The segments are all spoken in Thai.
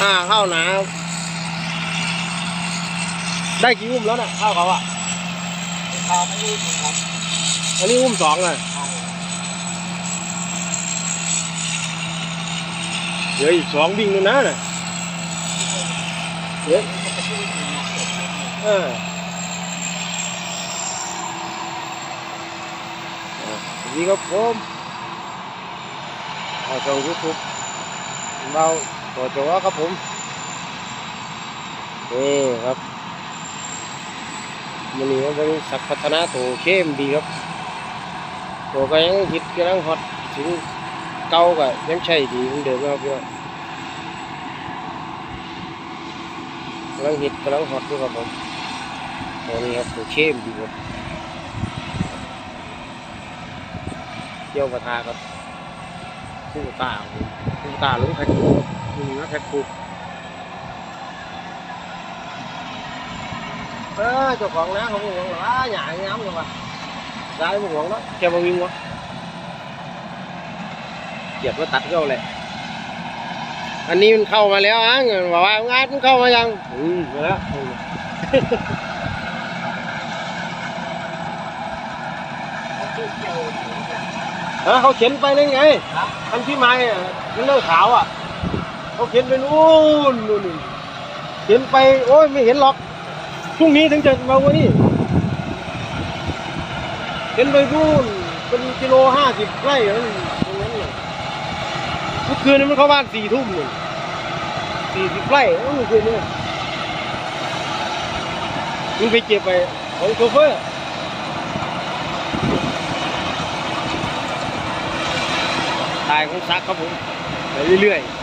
อ่าข้าวหนาได้กี่อุ้มแล้วน่ะข้าวเขาอะพาไม่รู้ครับอันนี้อุ้มสองเลยเหลืออีกสองวิ่งนู่นนะน่ะเหลือเอออะสวัสดีครับผมอ่าช่องยูทูบเรา ตัวจัวครับผมนี่ครับมันนี่ก็เป็นสักพัฒนาตัวเข้มดีครับตัวก็ยังฮิตกำลังฮอตถึงเก่าก็ยังใช่ดีเหมือนเดิมครับพี่น้องกำลังฮิตกำลังฮอตด้วยครับผมตัวนี้ครับตัวเข้มดีครับเกี่ยวกระทาครับคู่ตาคู่ตาลุงแพ็คคู่คู่ นี้นะแพ็คคู่เออเจ้าของนะเขาบอกว่าหยาง้ำเลยว่ะได้ một ngón đó cho bao nhiêu quá dẹp nó tắt vô lại อันนี้มันเข้ามาแล้วอะบอกว่างานมันเข้ามายังอืมมาแล้วฮะเขาเข็นไปเลยไงอันที่ไม้อะมันเลิกขาวอะ เขาเข็นไปนู่นนู่นนู่นเข็นไปโอ้ยไม่เห็นหรอกพรุ่งนี้ถึงจะมาวันนี้เห็นไปนู่นเป็นกิโลห้าสิบไร่นั่นตรงนั้นเลยเมื่อคืนนี้มันเข้าบ้านสี่ทุ่มเลยสี่สิบไร่เมื่อคืนนี้มันไปเก็บไปของโชเฟอร์ตายของซักครับผมไปเรื่อยๆ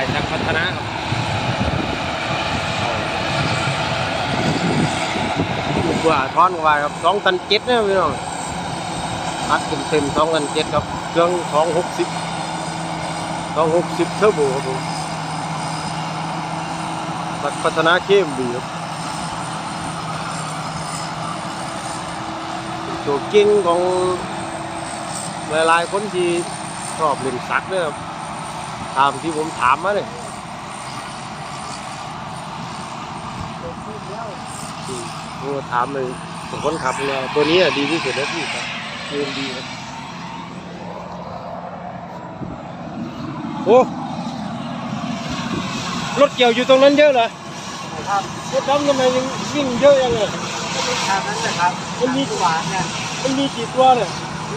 ายซักพัฒนาครับกว่าท้อนกว่าครับสองตันเจ็ดนะพี่น้องอัดเต็มเต็มสองตันเจ็ดครับ เครื่องสองหกสิบสองหกสิบเทอร์โบครับผมพัฒนาเข้มดีครับตัวเก่งของหลายๆคนที่ชอบเล่นซักเนี่ยครับ ตามที่ผมถามมาเนี่ยผมก็ถามเลยคนขับเนี่ยตัวนี้อะดีที่สุดแล้วพี่ครับเรียนดีครับโอ้รถเกี่ยวอยู่ตรงนั้นเยอะเหรอครับรถดำทำไมยังวิ่งเยอะยังไงทางนั้นนะครับมันมีหวานเนี่ยมันมีกี่ตัวเนี่ย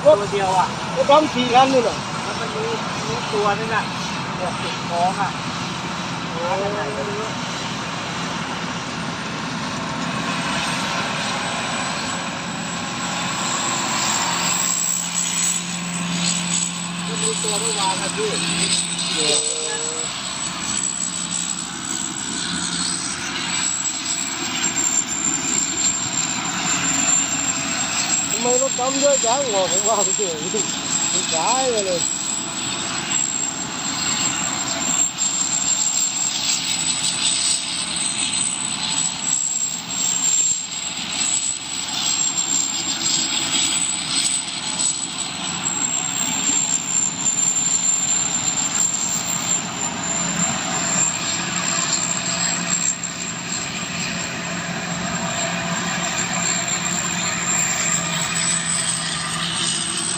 รถตัวเดียวอะรถดำสี่คันนู่นน่ะแล้วมันมีมีตัวนึงอะ แบบติดท้องอะโอ้ยไหนก็รู้ตัวไม่วางอะพี่ทำไมรถดำเยอะจังงอผมว่าไปเจอมันสายไปเลย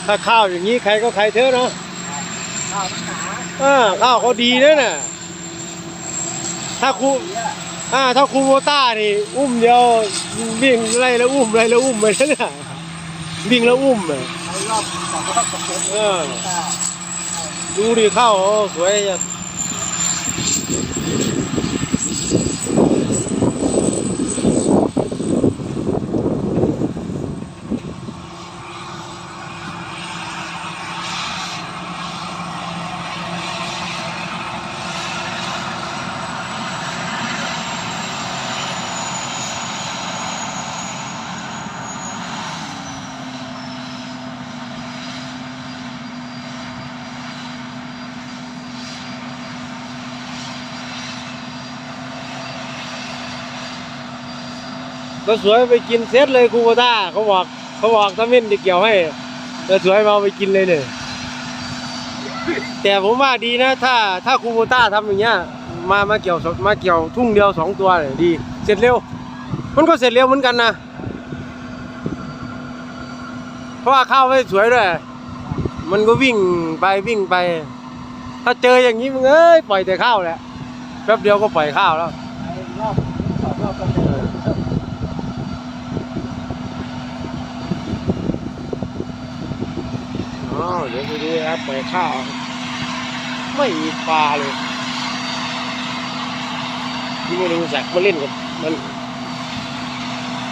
ถ้าข้าวอย่างนี้ใครก็ใครเถอะเนาะข้าวหนาอ่าข้าวเขาดีนะน่ะ ถ้าครูเนี่ยอ่าถ้าครูโมต้านี่ อุ้มเดียววิ่งไล่แล้วอุ้มไล่แล้วอุ้มไปนั่นน่ะวิ่งแล้วอุ้มอะเอารอบสองรอบกับผมเออค่ะดูดิข้าวเขาสวยจัง ก็สวยไปกินเซตเลยคูโบต้าเขาบอกเขาบอกถ้าเม่นจะเกี่ยวให้ก็สวยมาไปกินเลยเนี่ยแต่ผมว่าดีนะ ถ้าถ้าคูโบต้าทำอย่างเงี้ยมามาเกี่ยวมาเกี่ยวทุ่งเดียวสองตัวเนี่ยดี เสร็จเร็ว มันก็เสร็จเร็วเหมือนกันนะเพราะว่าข้าวไม่สวยด้วยมันก็วิ่งไปวิ่งไป ถ้าเจออย่างนี้มึงเอ้ยปล่อยแต่ข้าวแหละแป๊บเดียวก็ปล่อยข้าวแล้ว ไอ้รอบสองรอบก็เจอ อ๋อ เดี๋ยวไปดูครับปล่อยข้าว ไม่มีปลาเลยที่ไม่รู้จักมาเล่นกับมัน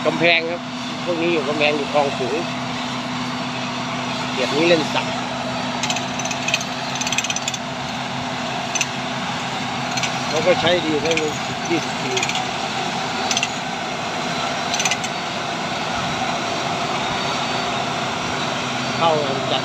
กำแพงครับ พวกนี้อยู่กำแพงอยู่คลองสูงเกียดนี้เล่นสัตว์เขาก็ใช้ดีใช้มันยี่สิบปีเข้าจัด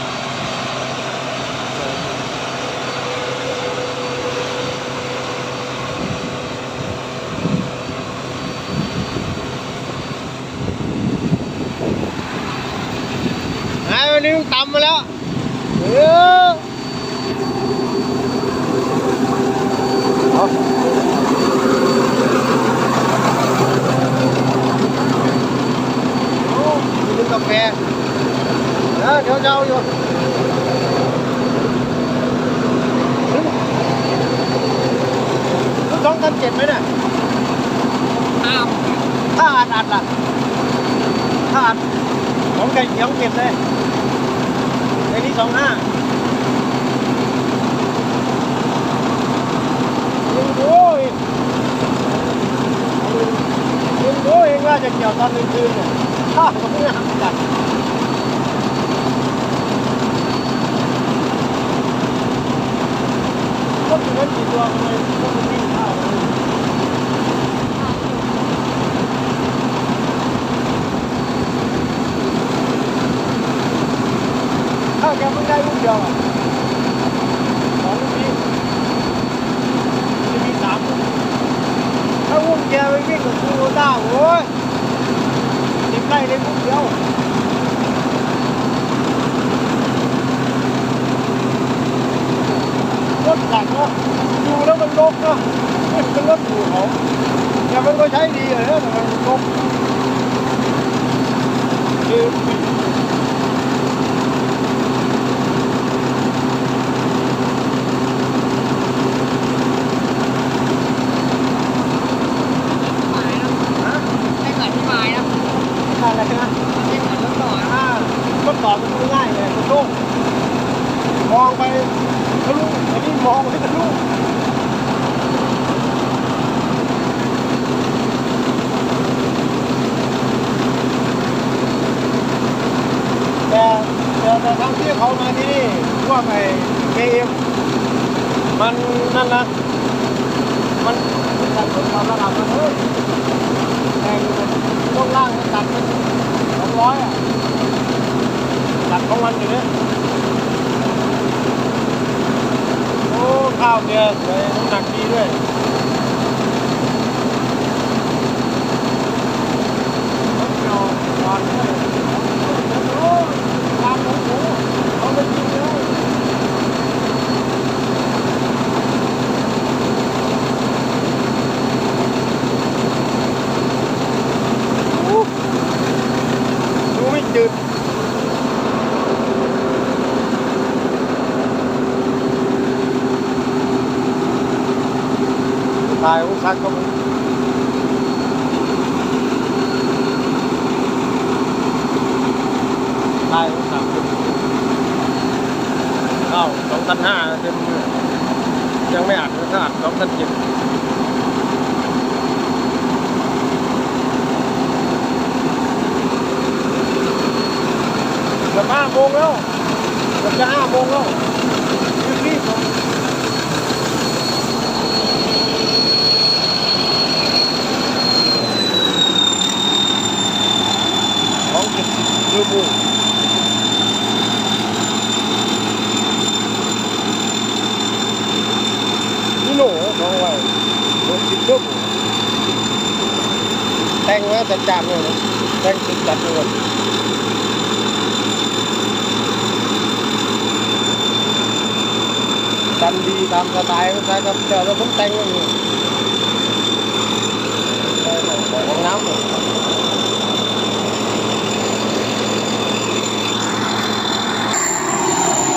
ไอ้วั นนี้มึงตำมาแล้วเออเอาเอากินกาแฟเออเดี๋ยวจะเอาอยู่สองพันเจ็ดไหมเนี่ยอ้าวถ้าอัดอัดล่ะถ้าอัดของไก่เขียวเก็บเลยในนี้ สองห้ายังดูอีกยังดูเองว่าจะเกี่ยวตอนกลางคืนเนี่ยข้าวก็ไม่หักจัดก็ถึงนั้นกี่ตัวทำไมต้องไปวิ่งข้าวเลย ข้าวแกเพิ่งไดียวอะสองลูกนี้จะมีสามถ้าวุ้มแกไปวิ่งกับคูโรต้าโอ้ยเด็กไล่เลยลูกเดียวรถหลังเนาะดูแล้วมันลกเนาะมันเป็นรถถูเขาแต่มันก็ใช้ดีอะนะแต่มันลกคือ หมายนะให้เหมือนที่หมายนะ อะไรนะ ให้เหมือนรถต่อนะ อ่าเมื่อก่อนมันดูง่ายเลยมันโล่ง มองไปทะลุอันนี้มองไปทะลุแต่แต่แต่ทางที่เขามาที่นี่พวกไอ้เกมมันนั่นนะมันตัดผลความระดับมันเฮ้ยแต่ช่วล่างมันตัดมันสองร้อยอะตัดของมันอยู่เนี่ยโอ้ ข้าวเนี่ยสวยน้ำหนักดีด้วยรถเก่าก่อนด้วยโอ้ยางหมูหมูเอาไปกินแล้วโอ้ดูไม่จืดายของซักก็มันตายของซักเข้าสองพันห้าเต็มยังไม่อัดนะถ้าอัดสองพันเจ็ดเกือบห้าโมงแล้วจะห้าโมงแล้วรีบๆหน่อย ของเก็บมือบูนี่หนูของอะไรหกสิบชั่วโมง แต่งแล้ว จัดจานเลยนะแต่งสุดจัดเลยดันดีตามสไตล์ก็ใช้กับเจ้าแล้วผมแต่งเลยใช่ของของน้ำเลย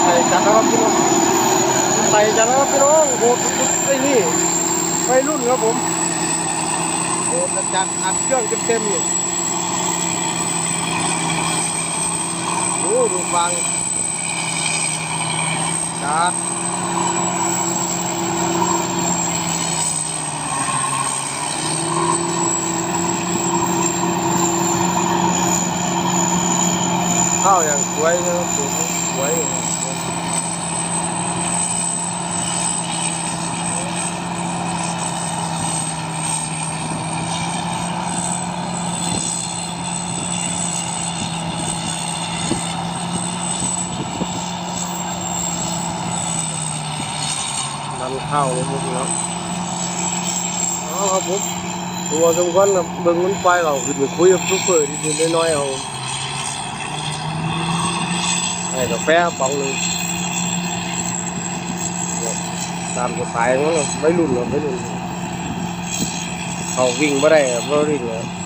ใส่จัดแล้วครับพี่น้องใส่จัดแล้วครับพี่น้องโหดไอ้นี่วัยรุ่นครับผม โอ้จัดจัดอัดเครื่องเต็มๆอยู่โอ้ดูฟังจัดข้าวอย่างสวยนะครับผมสวยเลยครับ มันข้าเลยพวกนี้ครับเอาครับผมตัวสำคัญนะเบิ่งมันไปเราคือไปคุยกับซุปเปอร์ที่ดินน้อยๆเอาให้กาแฟปองหนึงเนี่ยตามสไตล์มันไม่รุ่นเนาะไม่รุ่นเขาวิ่งไม่ได้ครับไม่รุ่นเนาะ